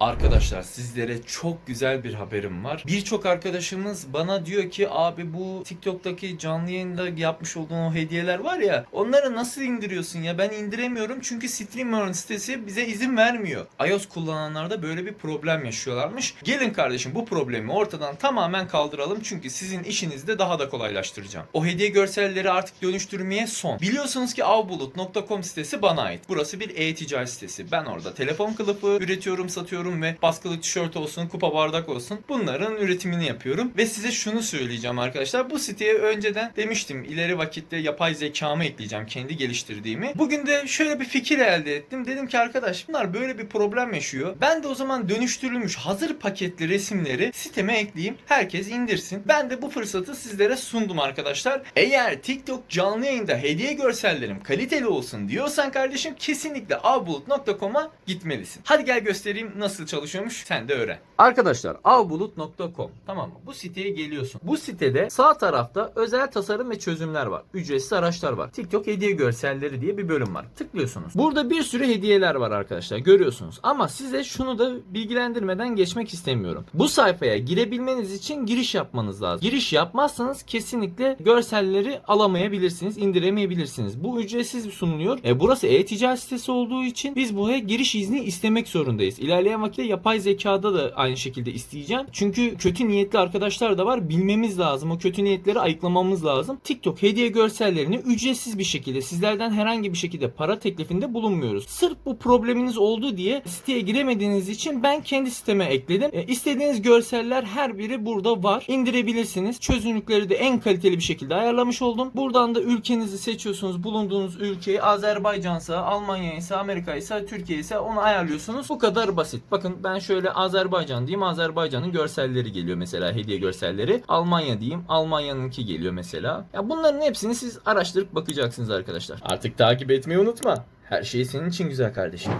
Arkadaşlar sizlere çok güzel bir haberim var. Birçok arkadaşımız bana diyor ki abi bu TikTok'taki canlı yayında yapmış olduğun o hediyeler var ya onları nasıl indiriyorsun ya ben indiremiyorum çünkü Streamlabs sitesi bize izin vermiyor. iOS kullananlarda böyle bir problem yaşıyorlarmış. Gelin kardeşim bu problemi ortadan tamamen kaldıralım çünkü sizin işinizi de daha da kolaylaştıracağım. O hediye görselleri artık dönüştürmeye son. Biliyorsunuz ki avbulut.com sitesi bana ait. Burası bir e-ticaret sitesi. Ben orada telefon kılıfı üretiyorum, satıyorum ve baskılı tişört olsun, kupa bardak olsun bunların üretimini yapıyorum. Ve size şunu söyleyeceğim arkadaşlar. Bu siteye önceden demiştim ileri vakitte yapay zekamı ekleyeceğim kendi geliştirdiğimi. Bugün de şöyle bir fikir elde ettim. Dedim ki arkadaş bunlar böyle bir problem yaşıyor. Ben de o zaman dönüştürülmüş hazır paketli resimleri siteme ekleyeyim. Herkes indirsin. Ben de bu fırsatı sizlere sundum arkadaşlar. Eğer TikTok canlı yayında hediye görsellerim kaliteli olsun diyorsan kardeşim kesinlikle avbulut.com'a gitmelisin. Hadi gel göstereyim nasıl çalışıyormuş sen de öğren. Arkadaşlar avbulut.com tamam mı? Bu siteye geliyorsun. Bu sitede sağ tarafta özel tasarım ve çözümler var. Ücretsiz araçlar var. TikTok hediye görselleri diye bir bölüm var. Tıklıyorsunuz. Burada bir sürü hediyeler var arkadaşlar görüyorsunuz. Ama size şunu da bilgilendirmeden geçmek istemiyorum. Bu sayfaya girebilmeniz için giriş yapmanız lazım. Giriş yapmazsanız kesinlikle görselleri alamayabilirsiniz, indiremeyebilirsiniz. Bu ücretsiz sunuluyor. E, burası e-ticaret sitesi olduğu için biz buraya giriş izni istemek zorundayız. İlerleyen vakitte yapay zekada da aynı şekilde isteyeceğim. Çünkü kötü niyetli arkadaşlar da var. Bilmemiz lazım. O kötü niyetleri ayıklamamız lazım. TikTok hediye görsellerini ücretsiz bir şekilde sizlerden herhangi bir şekilde para teklifinde bulunmuyoruz. Sırf bu probleminiz oldu diye siteye giremediğiniz için ben kendi siteme ekledim. E, istediğiniz görseller her biri burada var. İndirebilirsiniz. Çözünürlükleri de en kaliteli bir şekilde ayarlamış oldum. Buradan da ülkenizi seçiyorsunuz. Bulunduğunuz ülkeyi Azerbaycansa, Almanya ise, Amerika ise, Türkiye ise onu ayarlıyorsunuz. Bu kadar basit. Bakın ben şöyle Azerbaycan diyeyim. Azerbaycan'ın görselleri geliyor mesela hediye görselleri. Almanya diyeyim. Almanya'nınki geliyor mesela. Ya bunların hepsini siz araştırıp bakacaksınız arkadaşlar. Artık takip etmeyi unutma. Her şey senin için güzel kardeşim.